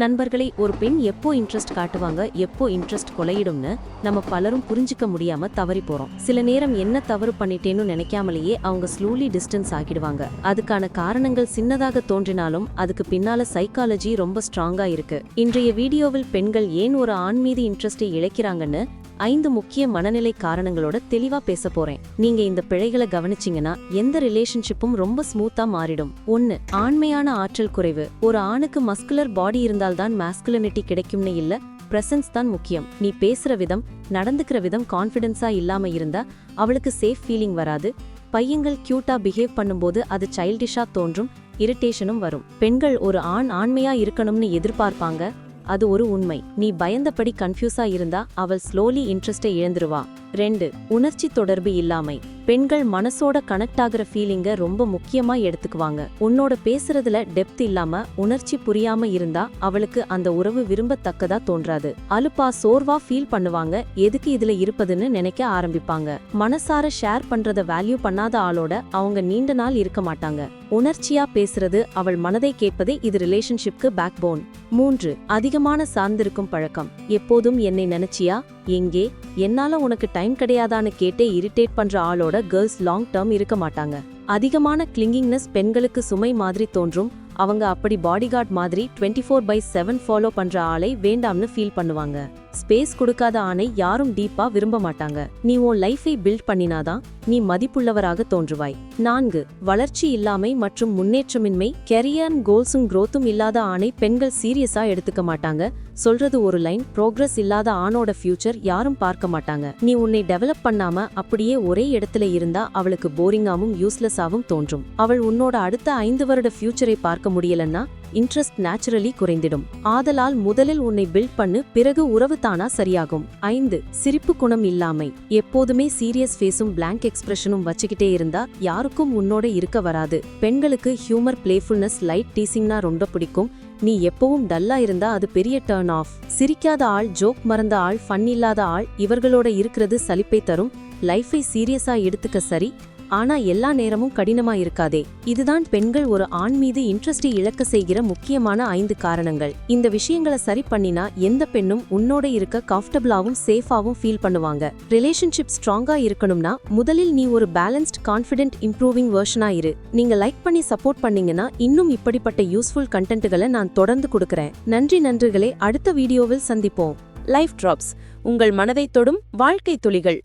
நண்பர்களை ஒரு பெண் எப்போ இன்ட்ரெஸ்ட் காட்டுவாங்க எப்போ இன்ட்ரெஸ்ட் கொலையிடும்னு நம்ம பலரும் புரிஞ்சுக்க முடியாம தவறி போறோம். சில நேரம் என்ன தவறு பண்ணிட்டேன்னு நினைக்காமலேயே அவங்க ஸ்லோலி டிஸ்டன்ஸ் ஆகிடுவாங்க. அதுக்கான காரணங்கள் சின்னதாக தோன்றினாலும் அதுக்கு பின்னால சைக்காலஜி ரொம்ப ஸ்ட்ராங்கா இருக்கு. இன்றைய வீடியோவில் பெண்கள் ஏன் ஒரு ஆண் மீது இன்ட்ரெஸ்டை இழைக்கிறாங்கன்னு ஐந்து முக்கிய மனநிலை காரணங்களோட தெளிவா பேச போறேன். நீங்க இந்த பிழைகளை கவனிச்சீங்கன்னா எந்த ரிலேஷன்ஷிப்பும் ரொம்ப ஸ்மூத்தா மாறிடும். ஒன்னு ஆண்மையான ஆற்றல் குறைவு. ஒரு ஆணுக்கு மஸ்குலர் பாடி இருந்தால்தான் மாஸ்குலனிட்டி கிடைக்கும்னு இல்ல பிரசன்ஸ் தான் முக்கியம். நீ பேசுற விதம் நடந்துக்கிற விதம் கான்ஃபிடென்ஸா இல்லாம இருந்தா அவளுக்கு சேஃப் ஃபீலிங் வராது. பையங்கள் கியூட்டா பிஹேவ் பண்ணும்போது அது சைல்டிஷா தோன்றும் இரிட்டேஷனும் வரும். பெண்கள் ஒரு ஆண் ஆண்மையா இருக்கணும்னு எதிர்பார்ப்பாங்க அது ஒரு உண்மை. நீ பயந்தபடி கன்ஃபியூஸா இருந்தா அவள் ஸ்லோலி இன்ட்ரெஸ்டை இழந்துருவா. ரெண்டு உணர்ச்சி தொடர்பு இல்லாமை. பெண்கள் மனசோட கனெக்ட் ஆகுற ஃபீலிங்க ரொம்ப முக்கியமா எடுத்துக்குவாங்க. உன்னோட பேசுறதுல டெப்த் இல்லாம உணர்ச்சி புரியாம இருந்தா அவளுக்கு அந்த உறவு விரும்பத்தக்கதா தோன்றாது. அலுப்பா சோர்வா ஃபீல் பண்ணுவாங்க எதுக்கு இதுல இருப்பதுன்னு நினைக்க ஆரம்பிப்பாங்க. மனசார ஷேர் பண்றத வேல்யூ பண்ணாத ஆளோட அவங்க நீண்ட நாள் இருக்க மாட்டாங்க. உணர்ச்சியா பேசுறது அவள் மனதை கேட்பதே இது ரிலேஷன்ஷிப்க்கு பேக் போன் மூன்று அதிகமான சார்ந்திருக்கும் பழக்கம். எப்போதும் என்னை நினைச்சியா? எங்கே? என்னால உனக்கு டைம் கிடையாதான்னு கேட்டே இரிட்டேட் பண்ற ஆளோட கேர்ள்ஸ் லாங் டேர்ம் இருக்க மாட்டாங்க. அதிகமான கிளிங்கிங்னஸ் பெண்களுக்கு சுமை மாதிரி தோன்றும். அவங்க அப்படி பாடிகார்ட் மாதிரி twenty four by seven follow பண்ற ஆளை வேண்டாம்னு ஃபீல் பண்ணுவாங்க. ஸ்பேஸ் கொடுக்காத ஆணை யாரும் டீப்பா விரும்ப மாட்டாங்க. நீ உன் லைஃபை பில்ட் பண்ணினாதான் நீ மதிப்புள்ளவராக தோன்றுவாய். நான்கு வளர்ச்சி இல்லாமை மற்றும் முன்னேற்றமின்மை கெரியர் கோல்ஸும் குரோத்தும் இல்லாத ஆணை பெண்கள் சீரியஸா எடுத்துக்க மாட்டாங்க. சொல்றது ஒரு லைன் ப்ரோக்ரஸ் இல்லாத ஆணோட ஃபியூச்சர் யாரும் பார்க்க மாட்டாங்க. நீ உன்னை டெவலப் பண்ணாம அப்படியே ஒரே இடத்துல இருந்தா அவளுக்கு போரிங்காவும் யூஸ்லெஸ்ஸாவும் தோன்றும். அவள் உன்னோட அடுத்த ஐந்து வருட ஃபியூச்சரை பார்க்க முடியலன்னா இன்ட்ரெஸ்ட் நேச்சுரலி குறைந்திடும். ஆதலால் முதலில் உன்னை பில்ட் பண்ணு பிறகு உறவு தானா சரியாகும். ஐந்து சிரிப்பு குணம் இல்லாமை. எப்போதுமே சீரியஸ் ஃபேஸும் பிளாங்க் எக்ஸ்பிரஷனும் வச்சுக்கிட்டே இருந்தா யாருக்கும் உன்னோட இருக்க வராது. பெண்களுக்கு ஹியூமர் பிளேஃபுல்னஸ் லைட் டீசிங்னா ரொம்ப பிடிக்கும். நீ எப்பவும் டல்லா இருந்தா அது பெரிய டர்ன் ஆஃப் சிரிக்காத ஆள் ஜோக் மறந்த ஆள் ஃபன் இல்லாத ஆள் இவர்களோட இருக்கிறது சலிப்பை தரும். லைஃபை சீரியஸா எடுத்துக்க சரி. ஆனா எல்லா நேரமும் கடினமா இருக்காதே. இதுதான் பெண்கள் ஒரு ஆண் மீது இன்ட்ரெஸ்டை இழக்க செய்கிற முக்கியமான ஐந்து காரணங்கள். இந்த விஷயங்களை சரி பண்ணினா எந்த பெண்ணும் உன்னோட இருக்க கம்ஃபர்டபுளாவும் சேஃபாவும் ஃபீல் பண்ணுவாங்க. ரிலேஷன்ஷிப் ஸ்ட்ராங்கா இருக்கணும்னா முதலில் நீ ஒரு பேலன்ஸ்ட் கான்ஃபிடென்ட் இம்ப்ரூவிங் வெர்ஷனா இரு. நீங்க லைக் பண்ணி சப்போர்ட் பண்ணீங்கன்னா இன்னும் இப்படிப்பட்ட யூஸ்ஃபுல் கண்டென்ட்டுகளை நான் தொடர்ந்து கொடுக்கறேன். நன்றி நன்றிகளே அடுத்த வீடியோவில் சந்திப்போம். லைஃப் டிராப்ஸ் உங்கள் மனதை தொடும் வாழ்க்கை துளிகள்.